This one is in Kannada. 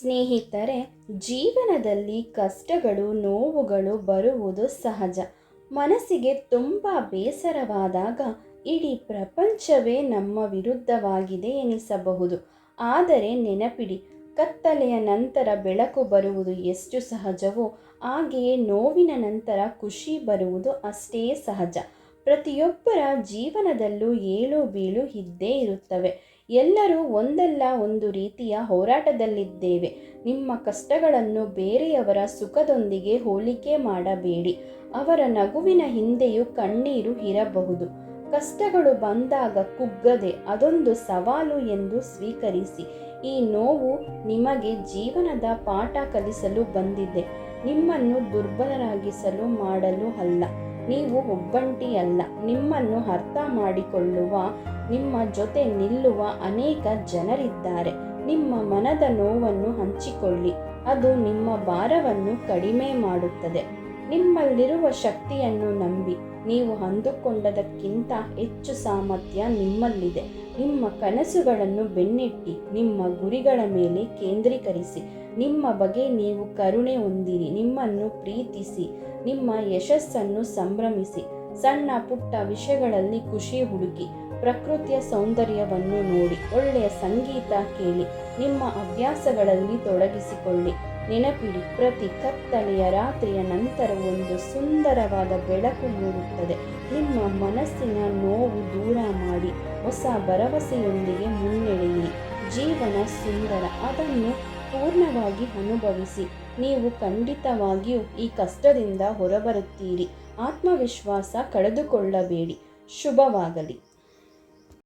ಸ್ನೇಹಿತರೆ, ಜೀವನದಲ್ಲಿ ಕಷ್ಟಗಳು, ನೋವುಗಳು ಬರುವುದು ಸಹಜ. ಮನಸ್ಸಿಗೆ ತುಂಬ ಬೇಸರವಾದಾಗ ಇಡೀ ಪ್ರಪಂಚವೇ ನಮ್ಮ ವಿರುದ್ಧವಾಗಿದೆ ಎನಿಸಬಹುದು. ಆದರೆ ನೆನಪಿಡಿ, ಕತ್ತಲೆಯ ನಂತರ ಬೆಳಕು ಬರುವುದು ಎಷ್ಟು ಸಹಜವೋ, ಹಾಗೆಯೇ ನೋವಿನ ನಂತರ ಖುಷಿ ಬರುವುದು ಅಷ್ಟೇ ಸಹಜ. ಪ್ರತಿಯೊಬ್ಬರ ಜೀವನದಲ್ಲೂ ಏಳು ಬೀಳು ಇದ್ದೇ ಇರುತ್ತವೆ. ಎಲ್ಲರೂ ಒಂದಲ್ಲ ಒಂದು ರೀತಿಯ ಹೋರಾಟದಲ್ಲಿದ್ದೇವೆ. ನಿಮ್ಮ ಕಷ್ಟಗಳನ್ನು ಬೇರೆಯವರ ಸುಖದೊಂದಿಗೆ ಹೋಲಿಕೆ ಮಾಡಬೇಡಿ. ಅವರ ನಗುವಿನ ಹಿಂದೆಯೂ ಕಣ್ಣೀರು ಇರಬಹುದು. ಕಷ್ಟಗಳು ಬಂದಾಗ ಕುಗ್ಗದೆ ಅದೊಂದು ಸವಾಲು ಎಂದು ಸ್ವೀಕರಿಸಿ. ಈ ನೋವು ನಿಮಗೆ ಜೀವನದ ಪಾಠ ಕಲಿಸಲು ಬಂದಿದೆ. ನಿಮ್ಮನ್ನು ದುರ್ಬಲರಾಗಿಸಲು ಮಾಡಲು ಅಲ್ಲ. ನೀವು ಒಬ್ಬಂಟಿಯಲ್ಲ. ನಿಮ್ಮನ್ನು ಅರ್ಥ ಮಾಡಿಕೊಳ್ಳುವ, ನಿಮ್ಮ ಜೊತೆ ನಿಲ್ಲುವ ಅನೇಕ ಜನರಿದ್ದಾರೆ. ನಿಮ್ಮ ಮನದ ನೋವನ್ನು ಹಂಚಿಕೊಳ್ಳಿ. ಅದು ನಿಮ್ಮ ಭಾರವನ್ನು ಕಡಿಮೆ ಮಾಡುತ್ತದೆ. ನಿಮ್ಮಲ್ಲಿರುವ ಶಕ್ತಿಯನ್ನು ನಂಬಿ ನೀವು ಅಂದುಕೊಂಡದಕ್ಕಿಂತ ಹೆಚ್ಚು ಸಾಮರ್ಥ್ಯ ನಿಮ್ಮಲ್ಲಿದೆ. ನಿಮ್ಮ ಕನಸುಗಳನ್ನು ಬೆನ್ನಿಟ್ಟಿ ನಿಮ್ಮ ಗುರಿಗಳ ಮೇಲೆ ಕೇಂದ್ರೀಕರಿಸಿ, ನಿಮ್ಮ ಬಗ್ಗೆ ನೀವು ಕರುಣೆ ಹೊಂದಿರಿ, ನಿಮ್ಮನ್ನು ಪ್ರೀತಿಸಿ, ನಿಮ್ಮ ಯಶಸ್ಸನ್ನು ಸಂಭ್ರಮಿಸಿ, ಸಣ್ಣ ಪುಟ್ಟ ವಿಷಯಗಳಲ್ಲಿ ಖುಷಿ ಹುಡುಕಿ ಪ್ರಕೃತಿಯ ಸೌಂದರ್ಯವನ್ನು ನೋಡಿ, ಒಳ್ಳೆಯ ಸಂಗೀತ ಕೇಳಿ, ನಿಮ್ಮ ಅಭ್ಯಾಸಗಳಲ್ಲಿ ತೊಡಗಿಸಿಕೊಳ್ಳಿ. ನೆನಪಿಡಿ, ಪ್ರತಿ ಕತ್ತಲೆಯ ರಾತ್ರಿಯ ನಂತರ ಒಂದು ಸುಂದರವಾದ ಬೆಳಕು ಮೂಡುತ್ತದೆ. ನಿಮ್ಮ ಮನಸ್ಸಿನ ನೋವು ದೂರ ಮಾಡಿ, ಹೊಸ ಭರವಸೆಯೊಂದಿಗೆ ಮುನ್ನಡೆಯಿರಿ. ಜೀವನ ಸುಂದರ, ಅದನ್ನು ಪೂರ್ಣವಾಗಿ ಅನುಭವಿಸಿ. ನೀವು ಖಂಡಿತವಾಗಿಯೂ ಈ ಕಷ್ಟದಿಂದ ಹೊರಬರುತ್ತೀರಿ. ಆತ್ಮವಿಶ್ವಾಸ ಕಳೆದುಕೊಳ್ಳಬೇಡಿ. ಶುಭವಾಗಲಿ.